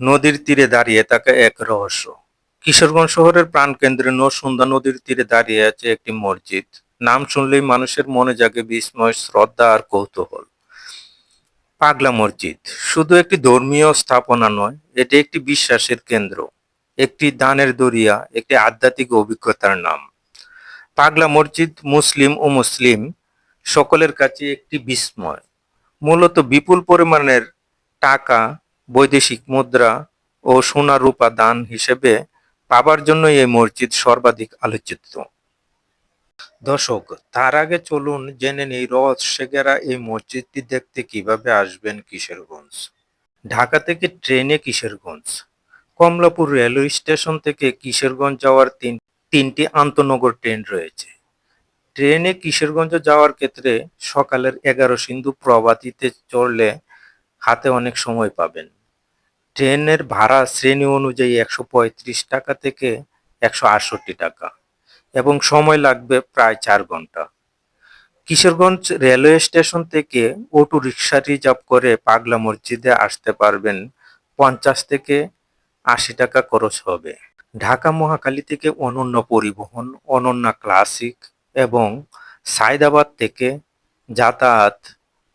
নদীর তীরে দাঁড়িয়ে থাকা এক রহস্য। কিশোরগঞ্জ শহরের প্রাণকেন্দ্রে নরসুন্দা নদীর তীরে দাঁড়িয়ে আছে একটি মসজিদ। নাম শুনলেই মানুষের মনে জাগে বিস্ময়, শ্রদ্ধা আর কৌতূহল। পাগলা মসজিদ। শুধু একটি ধর্মীয় স্থাপনা নয়, এটি একটি বিশ্বাসের কেন্দ্র। একটি দানের দরিয়া, একটি আধ্যাত্মিক অভিজ্ঞতার নাম। পাগলা মসজিদ মুসলিম ও মুসলিম, সকলের কাছে একটি বিস্ময়। মূলত বিপুল পরিমাণের টাকা বৈদেশিক মুদ্রা ও সোনা রূপা দান হিসেবে পাবার জন্য এই মসজিদ সর্বাধিক আলোচিত। দর্শক, তার আগে চলুন জেনে নেই রথ ঘেরা এই মসজিদটি দেখতে কীভাবে আসবেন কিশোরগঞ্জ। ঢাকা থেকে ট্রেনে কিশোরগঞ্জ। কমলাপুর রেলওয়ে স্টেশন থেকে কিশোরগঞ্জ যাওয়ার তিন, তিনটি আন্তনগর ট্রেন রয়েছে। ট্রেনে কিশোরগঞ্জ যাওয়ার ক্ষেত্রে সকালের এগারো সিন্ধু প্রভাতিতে চড়লে হাতে অনেক সময় পাবেন। ট্রেনের ভাড়া শ্রেণি অনুযায়ী একশো পঁয়ত্রিশ টাকা থেকে একশো আটষট্টি টাকা এবং সময় লাগবে প্রায় চার ঘণ্টা। কিশোরগঞ্জ রেলওয়ে স্টেশন থেকে অটো রিক্সা রিজার্ভ করে পাগলা মসজিদে আসতে পারবেন পঞ্চাশ থেকে আশি টাকা খরচ হবে। ঢাকা মহাখালী থেকে অনন্য পরিবহন, অনন্যা ক্লাসিক এবং সায়দাবাদ থেকে যাতায়াত,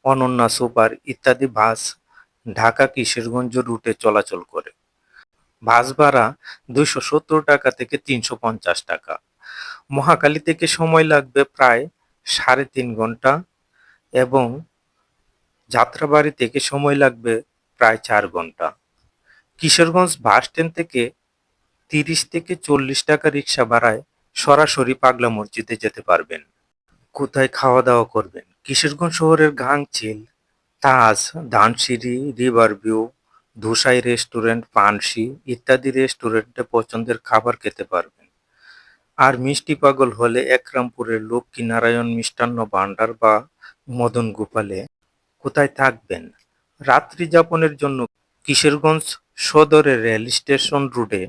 অনন্যা সুপার ইত্যাদি বাস ঢাকা কিশোরগঞ্জ রুটে চলাচল করে। বাস ভাড়া দুইশো সত্তর টাকা থেকে তিনশো পঞ্চাশ টাকা। মহাকালী থেকে সময় লাগবে প্রায় সাড়ে তিন ঘণ্টা এবং যাত্রাবাড়ি থেকে সময় লাগবে প্রায় চার ঘণ্টা। কিশোরগঞ্জ বাস স্ট্যান্ড থেকে তিরিশ থেকে চল্লিশ টাকা রিক্সা ভাড়ায় সরাসরি পাগলা মসজিদে যেতে পারবেন। কোথায় খাওয়া দাওয়া করবেন? কিশোরগঞ্জ শহরের Gangchil Taj Dhansiri river view, Dhusai restaurant Panshi ইত্যাদি রেস্টুরেন্টে পছন্দের খাবার খেতে পারবেন। আর মিষ্টি পাগল হলে একরামপুরের লক্ষ্মী নারায়ণ মিষ্টান্ন ভাণ্ডার বা মদন গোপালে কোথায় থাকবেন? রাত্রি যাপনের জন্য কিশোরগঞ্জ সদরের রেল স্টেশন রুটে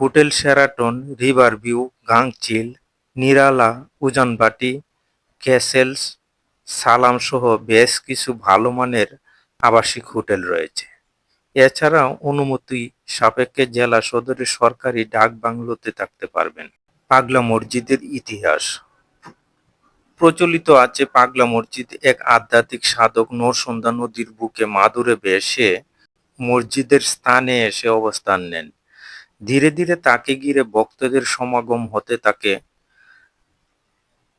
hotel Sheraton, river view, Gangchil, Nirala, Ujanbati, castles সালাম সহ বেশ কিছু ভালো মানের আবাসিক হোটেল রয়েছে। এছাড়া অনুমতি সাপেক্ষে জেলা সদরে সরকারি ডাক বাংলোতে থাকতে পারবেন। পাগলা মসজিদের ইতিহাস। প্রচলিত আছে পাগলা মসজিদ, এক আধ্যাত্মিক সাধক নরসন্ধ্যা নদীর বুকে মাদুরে বেশে মসজিদের স্থানে এসে অবস্থান নেন। ধীরে ধীরে তাকে ঘিরে ভক্তদের সমাগম হতে থাকে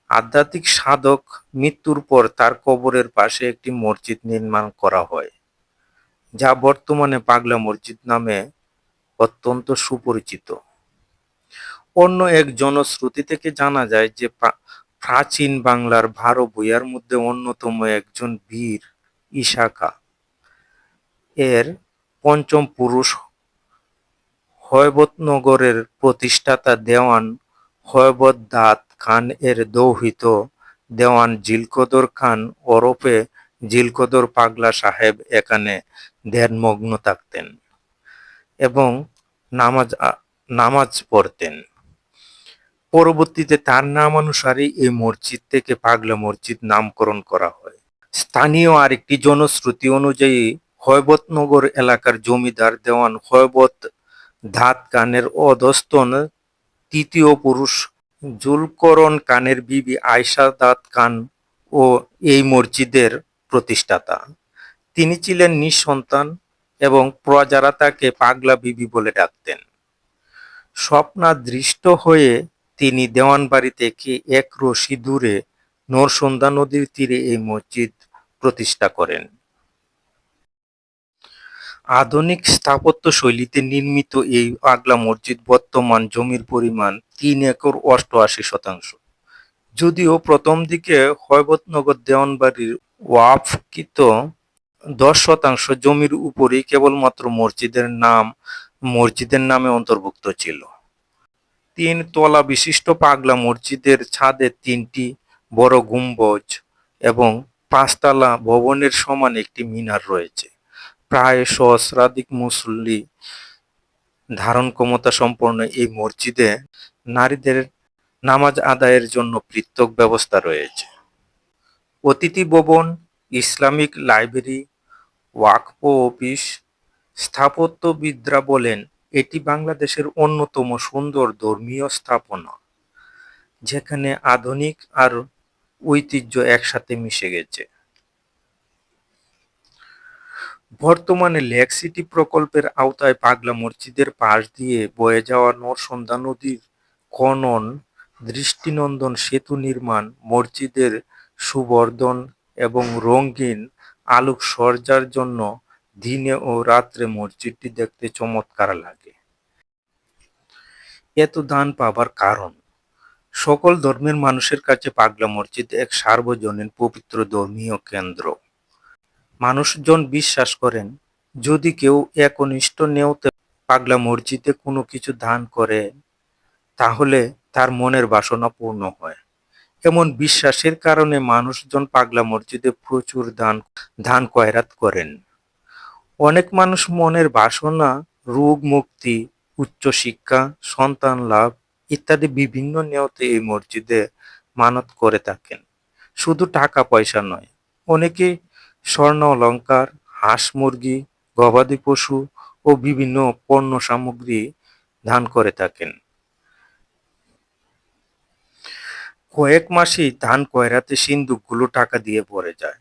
আধ্যাত্মিক সাধক মৃত্যুর পর তার কবরের পাশে একটি মসজিদ নির্মাণ করা হয়, যা বর্তমানে পাগলা মসজিদ নামে অত্যন্ত সুপরিচিত। অন্য এক জনশ্রুতি থেকে জানা যায় যে প্রাচীন বাংলার ভারো ভূঁইয়ার মধ্যে অন্যতম একজন বীর ইশাকা। এর পঞ্চম পুরুষ হয়বতনগরের প্রতিষ্ঠাতা দেওয়ান হৈবত দাত খান এর দৌহিত দেওয়ান জিলকদর খান ওরফে জিলকদর পাগলা সাহেব এখানে ধ্যানমগ্ন থাকতেন এবং নামাজ নামাজ পড়তেন। পরবর্তীতে তার নামানুসারে এই মসজিদ থেকে পাগলা মসজিদ নামকরণ করা হয়। স্থানীয় আরেকটি জনশ্রুতি অনুযায়ী হয়বতনগর এলাকার জমিদার দেওয়ান হয়বত ধাত কানের অধস্তন তৃতীয় পুরুষ জুলকরন কানের বিবি আয়শা দাত খান ও এই মসজিদের প্রতিষ্ঠাতা। তিনি ছিলেন নিঃসন্তান এবং প্রজারা তাকে পাগলা বিবি বলে ডাকতেন। স্বপ্নাদৃষ্ট হয়ে তিনি দেওয়ানবাড়ি থেকে এক রশি দূরে নরসন্ধ্যা নদীর তীরে এই মসজিদ প্রতিষ্ঠা করেন। আধুনিক স্থাপত্য শৈলীতে নির্মিত এই পাগলা মসজিদ বর্তমান জমির পরিমাণ তিন একর অষ্টআশি শতাংশ। যদিও প্রথম দিকে হৈবতনগর দেওয়ানবাড়ির ওয়াফকৃত দশ শতাংশ জমির উপরেই কেবলমাত্র মসজিদের নাম, মসজিদের নামে অন্তর্ভুক্ত ছিল। তিন তলা বিশিষ্ট পাগলা মসজিদের ছাদে তিনটি বড় গুম্বজ এবং পাঁচতলা ভবনের সমান একটি মিনার রয়েছে। প্রায় সহস্রাধিক মুসল্লি ধারণ ক্ষমতা সম্পন্ন এই মসজিদে নারীদের নামাজ আদায়ের জন্য পৃথক ব্যবস্থা রয়েছে। অতিথি ভবন, ইসলামিক লাইব্রেরি, ওয়াকফ অফিস, স্থাপত্যবিদরা বলেন, এটি বাংলাদেশের অন্যতম সুন্দর ধর্মীয় স্থাপনা, যেখানে আধুনিক আর ঐতিহ্য একসাথে মিশে গেছে। বর্তমানে লেক সিটি প্রকল্পের আওতায় পাগলা মসজিদের পাশ দিয়ে বয়ে যাওয়া নরসন্দা নদীর খনন, দৃষ্টিনন্দন সেতু নির্মাণ, মসজিদের সুবর্ধন এবং রঙিন আলোকসজ্জার জন্য দিনে ও রাত্রে মসজিদটি দেখতে চমৎকার লাগে। এত দান পাবার কারণ? সকল ধর্মের মানুষের কাছে পাগলা মসজিদ এক সার্বজনীন পবিত্র ধর্মীয় কেন্দ্র। মানুষজন বিশ্বাস করেন, যদি কেউ একনিষ্ঠ নেওতে পাগলা মসজিদে কোনো কিছু দান করে, তাহলে তার মনের বাসনা পূর্ণ হয়। এমন বিশ্বাসের কারণে মানুষজন পাগলা মসজিদে প্রচুর দান ধান কয়রাত করেন। অনেক মানুষ মনের বাসনা, রোগ মুক্তি উচ্চশিক্ষা সন্তান লাভ ইত্যাদি বিভিন্ন নিয়তে এই মসজিদে মানত করে থাকেন। শুধু টাকা পয়সা নয়, অনেকে স্বর্ণ, অলংকার, হাঁস মুরগি, গবাদি পশু ও বিভিন্ন পণ্য সামগ্রী দান করে থাকেন। কয়েক মাসেই ধান কয়রাতে সিন্দুকগুলো টাকা দিয়ে ভরে যায়।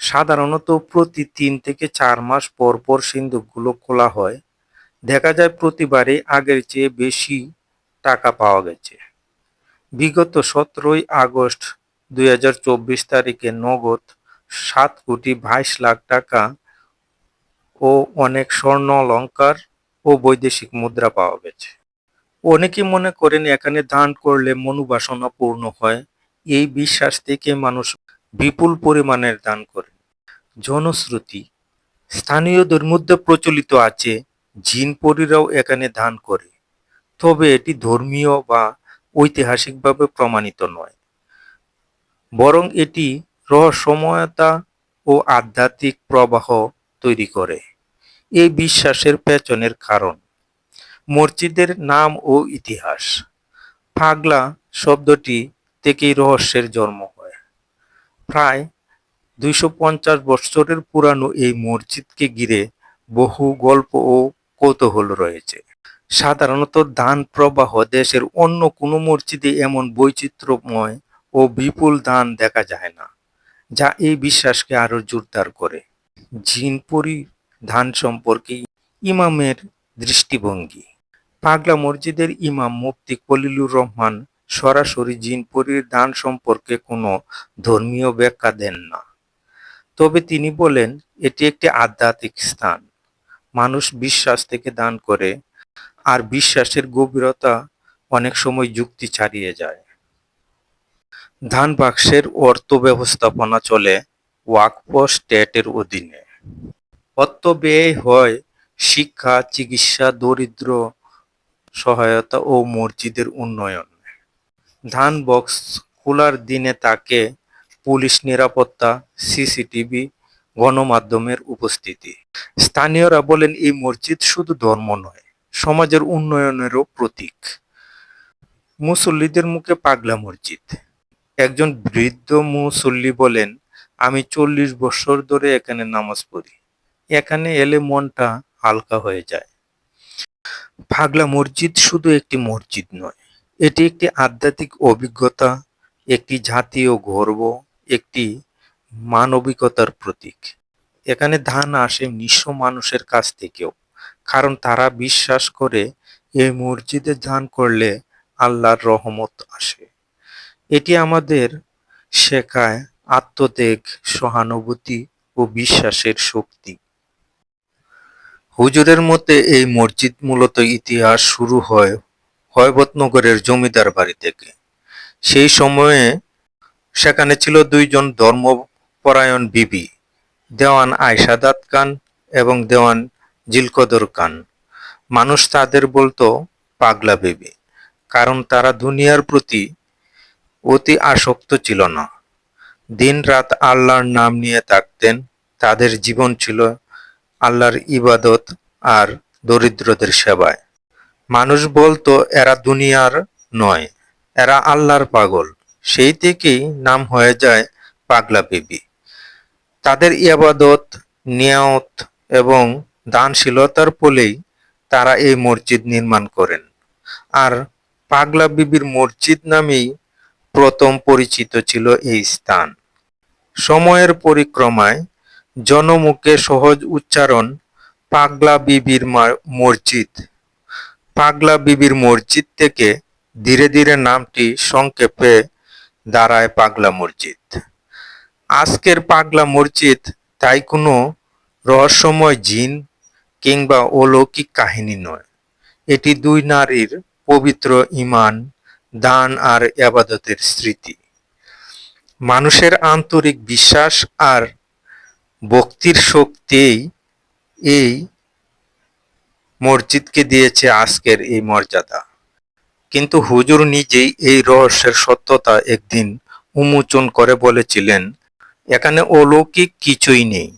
সাধারণত প্রতি তিন থেকে চার মাস পর পর সিন্দুকগুলো খোলা হয়। দেখা যায় প্রতিবারে আগের চেয়ে বেশি টাকা পাওয়া গেছে। বিগত সতেরোই আগস্ট দুই হাজার চব্বিশ তারিখে নগদ সাত কোটি বাইশ লাখ টাকা ও অনেক স্বর্ণ অলংকার ও বৈদেশিক মুদ্রা পাওয়া গেছে। অনেকে মনে করেন এখানে দান করলে মনোবাসনা পূর্ণ হয়। এই বিশ্বাস থেকে মানুষ বিপুল পরিমাণের দান করে। জনশ্রুতি, স্থানীয়দের মধ্যে প্রচলিত আছে, জিন পরীরাও এখানে দান করে। তবে এটি ধর্মীয় বা ঐতিহাসিকভাবে প্রমাণিত নয়। বরং এটি রহস্যময়তা ও আধ্যাত্মিক প্রবাহ তৈরি করে। এই বিশ্বাসের পেছনের কারণ। মসজিদের নাম ও ইতিহাস। পাগলা শব্দটি থেকেই রহস্যের জন্ম হয়। প্রায় দুইশো পঞ্চাশ বৎসরের পুরানো এই মসজিদকে ঘিরে বহু গল্প ও কৌতূহল রয়েছে। সাধারণত দান প্রবাহ দেশের অন্য কোনো মসজিদে এমন বৈচিত্র্যময় ও বিপুল দান দেখা যায় না। যা এই বিশ্বাসকে আরও জোরদার করে। জিনপুরি ধান সম্পর্কে ইমামের দৃষ্টিভঙ্গি। পাগলা মসজিদের ইমাম মুফতি কলিলুর রহমান সরাসরি জিনপুরীর দান সম্পর্কে কোনো ধর্মীয় ব্যাখ্যা দেন না। তবে তিনি বলেন, এটি একটি আধ্যাত্মিক স্থান। মানুষ বিশ্বাস থেকে দান করে, আর বিশ্বাসের গভীরতা অনেক সময় যুক্তি ছাড়িয়ে যায়। ধান বাক্সের অর্থ ব্যবস্থাপনা চলে ওয়াকফ স্টেটের অধীনে। অর্থ ব্যয় হয় শিক্ষা, চিকিৎসা, দরিদ্র, সহায়তা ও মসজিদের উন্নয়ন। ধান বক্স খোলার দিনে তাকে পুলিশ নিরাপত্তা, সিসিটিভি, গণমাধ্যমের উপস্থিতি। স্থানীয়রা বলেন, এই মসজিদ শুধু ধর্ম নয়, সমাজের উন্নয়নেরও প্রতীক। মুসল্লিদের মুখে পাগলা মসজিদ। একজন বৃদ্ধ মুসল্লি বলেন, আমি চল্লিশ বছর ধরে এখানে নামাজ পড়ি। এখানে এলে মনটা হালকা হয়ে যায়। পাগলা মসজিদ শুধু একটি মসজিদ নয়, এটি একটি আধ্যাত্মিক অভিজ্ঞতা, একটি জাতীয় গর্ব, একটি মানবিকতার প্রতীক। এখানে ধান আসে নিঃস্ব মানুষের কাছ থেকেও, কারণ তারা বিশ্বাস করে এই মসজিদে ধান করলে আল্লাহর রহমত আসে। এটি আমাদের শেখায় আত্মত্যাগ, সহানুভূতি ও বিশ্বাসের শক্তি। হুজুরের মতে এই মসজিদ মূলত ইতিহাস শুরু হয় হয়বতনগরের জমিদার বাড়ি থেকে। সেই সময়ে সেখানে ছিল দুইজন ধর্মপরায়ণ বিবি, দেওয়ান আয়সাদাত খান এবং দেওয়ান জিলকদর খান। মানুষ তাদের বলতো, পাগলা বিবি। কারণ তারা দুনিয়ার প্রতি অতি আসক্ত ছিল না। দিন রাত আল্লাহর নাম নিয়ে থাকতেন, তাদের জীবন ছিল আল্লাহর ইবাদত আর দরিদ্রদের সেবায়। মানুষ বলতো, এরা দুনিয়ার নয়, এরা আল্লাহর পাগল। সেই থেকেই নাম হয়ে যায় পাগলা বিবি। তাদের ইয়াবাদত নিয়ামত এবং দানশীলতার ফলেই তারা এই মসজিদ নির্মাণ করেন। আর পাগলা বিবির মসজিদ নামেই প্রথম পরিচিত ছিল এই স্থান। সময়ের পরিক্রমায় জনমুখে সহজ উচ্চারণ পাগলা বিবির মসজিদ। পাগলা বিবির মসজিদ থেকে ধীরে ধীরে নামটি সংক্ষেপে দাঁড়ায় পাগলা মসজিদ। আজকের পাগলা মসজিদ তাই কোনো রহস্যময় জিন কিংবা অলৌকিক কাহিনী নয়। এটি দুই নারীর পবিত্র ইমান দান আর আবাদতের স্মৃতি। মানুষের আন্তরিক বিশ্বাস আর ভক্তির শক্তিই এই মসজিদকে দিয়েছে আজকের এই মর্যাদা। কিন্তু হুজুর নিজেই এই রহস্যের সত্যতা একদিন উন্মোচন করে বলেছিলেন, এখানে অলৌকিক কিছুই নেই,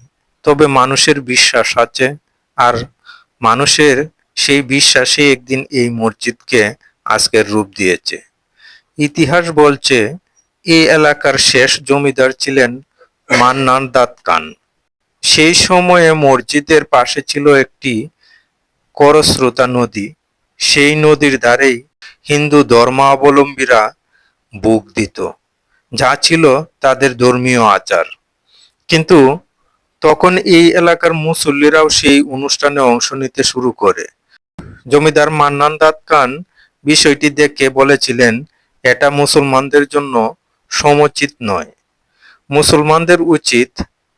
তবে মানুষের বিশ্বাস আছে, আর মানুষের সেই বিশ্বাসে একদিন এই মসজিদকে আজকের রূপ দিয়েছে। ইতিহাস বলছে এই এলাকার শেষ জমিদার ছিলেন মান্নান দাত খান। সেই সময়ে মসজিদের পাশে ছিল একটি করস্রোতা নদী। সেই নদীর ধারেই হিন্দু ধর্মাবলম্বীরা বুক দিত, যা ছিল তাদের ধর্মীয় আচার। কিন্তু তখন এই এলাকার মুসল্লিরাও সেই অনুষ্ঠানে অংশ নিতে শুরু করে। জমিদার মান্নান দাত খান বিষয়টি দেখে বলেছিলেন, এটা মুসলমানদের জন্য সমুচিত নয়। মুসলমানদের উচিত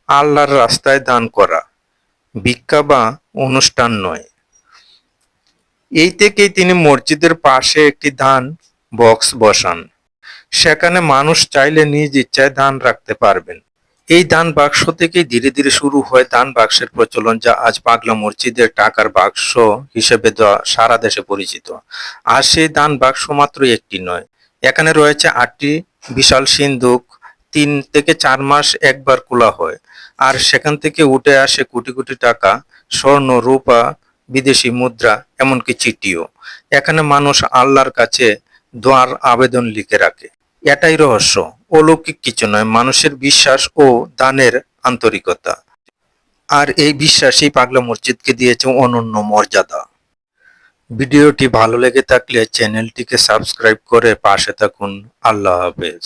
আল্লাহর রাস্তায় দান করা, ভিক্ষা বা অনুষ্ঠান নয়। এই থেকেই তিনি মসজিদের পাশে একটি দান বক্স বসান। সেখানে মানুষ চাইলে নিজ ইচ্ছায় দান রাখতে পারবেন। এই দান বাক্স থেকে ধীরে ধীরে শুরু হয় দান বাক্সের প্রচলন, যা আজ পাগলা মসজিদের টাকার বাক্স হিসেবে সারা দেশে পরিচিত। আর সেই দান বাক্স মাত্র একটি নয়। এখানে রয়েছে আটটি বিশাল সিন্ধুক তিন থেকে চার মাস একবার খোলা হয়, আর সেখান থেকে উঠে আসে কোটি কোটি টাকা, স্বর্ণ, রূপা, বিদেশি মুদ্রা, এমনকি চিঠিও। এখানে মানুষ আল্লাহর কাছে দোয়ার আবেদন লিখে রাখে। এটাই রহস্য। অলৌকিক কিছু নয়, মানুষের বিশ্বাস ও দানের আন্তরিকতা। আর এই বিশ্বাসই পাগলা মসজিদকে দিয়েছে অনন্য মর্যাদা। ভিডিওটি ভালো লেগে থাকলে চ্যানেলটিকে সাবস্ক্রাইব করে পাশে থাকুন। আল্লাহ হাফেজ।